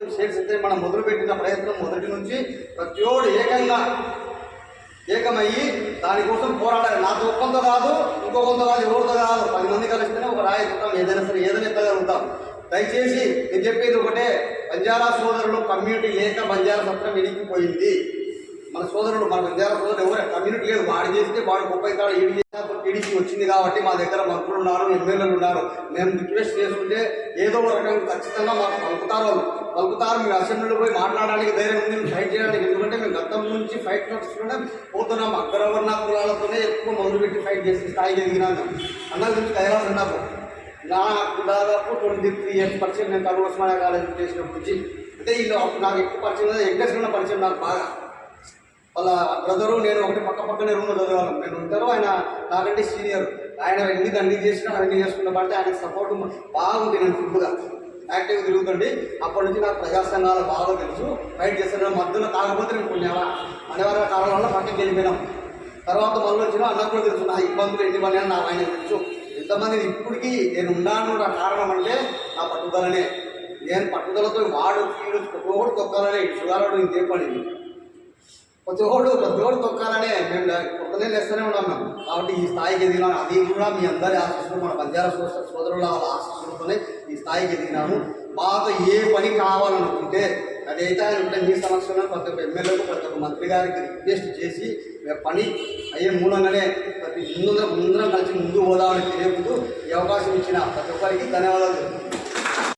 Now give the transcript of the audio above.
Shakes అయితే మనం మొదలుపెట్టిన ప్రయత్నం మొదటి నుంచి ప్రతి ఒడు ఏకంగా ఏకమయ్యి దానికోసం పోరాడాలి. నాతో ఒక్కొంత కాదు ఇంకో కొంత కాదు ఎవరితో కాదు. పది మంది కలిస్తేనే ఒక రాయి ఎత్తుతాం ఏదైనా సరే ఏదైనా ఎత్తగలుగుతాం దయచేసి నేను చెప్పేది ఒకటే బంజారా సోదరులు కమ్యూనిటీ లేక బంజారా సత్రం వెలిగిపోయింది మన సోదరుడు మన బంజారా సోదరుడు ఎవరు? కమ్యూనిటీ లేదు. వాడు చేస్తే వాడు గొప్ప ఏడు చేసినా టీడీపీ వచ్చింది కాబట్టి మా దగ్గర మంత్రులు ఉన్నారు ఎమ్మెల్యేలు ఉన్నారు. మేము రిక్వెస్ట్ చేసుకుంటే ఏదో ఒక రకంగా ఖచ్చితంగా మాకు పలుకుతారు వాళ్ళు. పలుకుతారు మీరు అసెంబ్లీలో పోయి మాట్లాడడానికి ధైర్యం ఉంది మేము ఫైట్ చేయడానికి. ఎందుకంటే మేము గతం నుంచి ఫైట్ నడుచుకుంటే పోతున్నాం. అగ్రవర్ణ కులాలతోనే ఎక్కువ మొదలుపెట్టి ఫైట్ చేసి స్థాయికి ఎదిగినాను అన్న గురించి కైలాసం నాకు నాకు దాదాపు ట్వంటీ త్రీ ఇయర్స్ పర్సెంట్ నేను కర్నూలు ఉస్మానియా కాలేజ్ చేసినప్పటి నుంచి. అంటే వీళ్ళు నాకు ఎక్కువ పరిచయం లేదు పరిచయం నాకు బాగా. వాళ్ళ బ్రదరు నేను ఒకటి పక్క పక్కనే రూమ్లో చదివాను నేను ఉంటారు. ఆయన నాకంటే సీనియర్ ఆయన ఎన్ని అన్ని చేసినా అన్ని చేసుకున్న పడితే ఆయన సపోర్ట్ బాగుంది నేను ఫుడ్గా యాక్టివ్గా తిరుగుతుంది అప్పటి నుంచి నాకు ప్రజా సంఘాలు బాగా తెలుసు. ఫైట్ చేస్తాను మధ్యలో తాగకపోతే నేను పుణ్యావా అలా కారణం వల్ల పక్కకి వెళ్ళిపోయినాం. తర్వాత మళ్ళీ వచ్చిన అన్నకు కూడా తెలుసు నా ఇబ్బందులు ఎన్ని పని నాకు ఆయన తెలుసు. ఎంతమంది ఇప్పటికీ నేను ఉన్నాను నా కారణం అంటే నా పట్టుదలనే. నేను పట్టుదలతో వాడు వీడు ఒకటి తొక్కాలనే చూడాలని ఇంకే పడింది ప్రతి ఒక్కడు ప్రతి ఒక్కడు తొక్కాలనే మేము కొత్తనే లేస్తూనే ఉన్నాం కాబట్టి ఈ స్థాయికి ఎదిగినాను అది కూడా మీ అందరి ఆశీస్సులు మన బంజారా సోదరుల వాళ్ళ ఈ స్థాయికి ఎదిగినాను మాతో ఏ పని కావాలనుకుంటే అదైతే ఆయన ఉంటే మీ సమక్షంలో ప్రతి ఒక్క ఎమ్మెల్యేకు ప్రతి ఒక్క మంత్రి గారికి రిక్వెస్ట్ చేసి పని అయ్యే మూలంగానే ప్రతి ముందు ముందరం కలిసి ముందు పోదామని తెలియకుండా ఈ అవకాశం ఇచ్చిన ప్రతి ఒక్కరికి ధన్యవాదాలు.